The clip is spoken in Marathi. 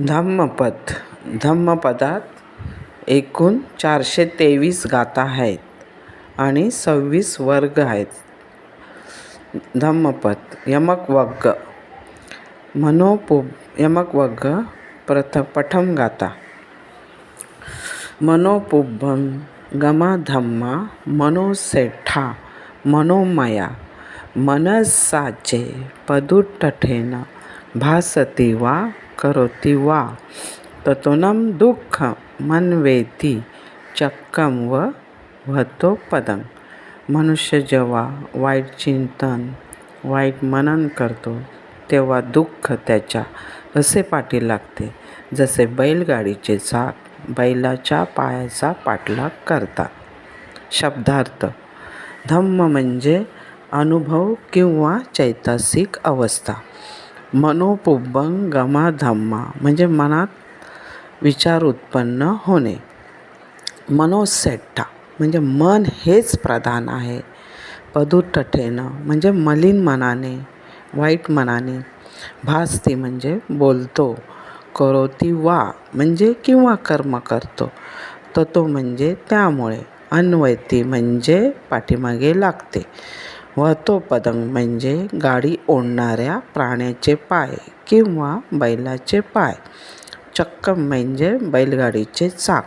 धम्मपद. धम्मपदात एकूण चारशे तेवीस गाथा आहेत आणि सव्वीस वर्ग आहेत. धम्मपद यमकवग्ग. मनोपु यमक प्रथ पठम गाथा. मनोपुब्बं गमधम्मा मनोसेठा मनोमया मनसाचे पदुटठेन भासती वा करोति वा? ततोनं दुःखमन्वेति चक्कं व व्हतो पदं। मनुष्य जेव्हा वाईट चिंतन वाईट मनन करतो तेव्हा दुःख त्याच्या असे पाठी लागते जसे बैलगाडीचे चाक बैलाच्या पायाचा पाठलाग करतात. शब्दार्थ धम्म म्हणजे अनुभव किंवा चैतासिक अवस्था. मनोपुब्बं गमधम्मा म्हणजे मनात विचार उत्पन्न होणे. मनोसेट्टा म्हणजे मन हेच प्रधान आहे. पदुट्ठठेनं म्हणजे मलिन मनाने वाईट मनाने. भासती म्हणजे बोलतो करोती वा म्हणजे किंवा कर्म करतो. ततो म्हणजे त्यामुळे अन्वयती म्हणजे पाठीमागे लागते. वहतो पदंग म्हणजे गाडी ओढणाऱ्या प्राण्याचे पाय किंवा बैलाचे पाय. चक्कम म्हणजे बैलगाडीचे चाक.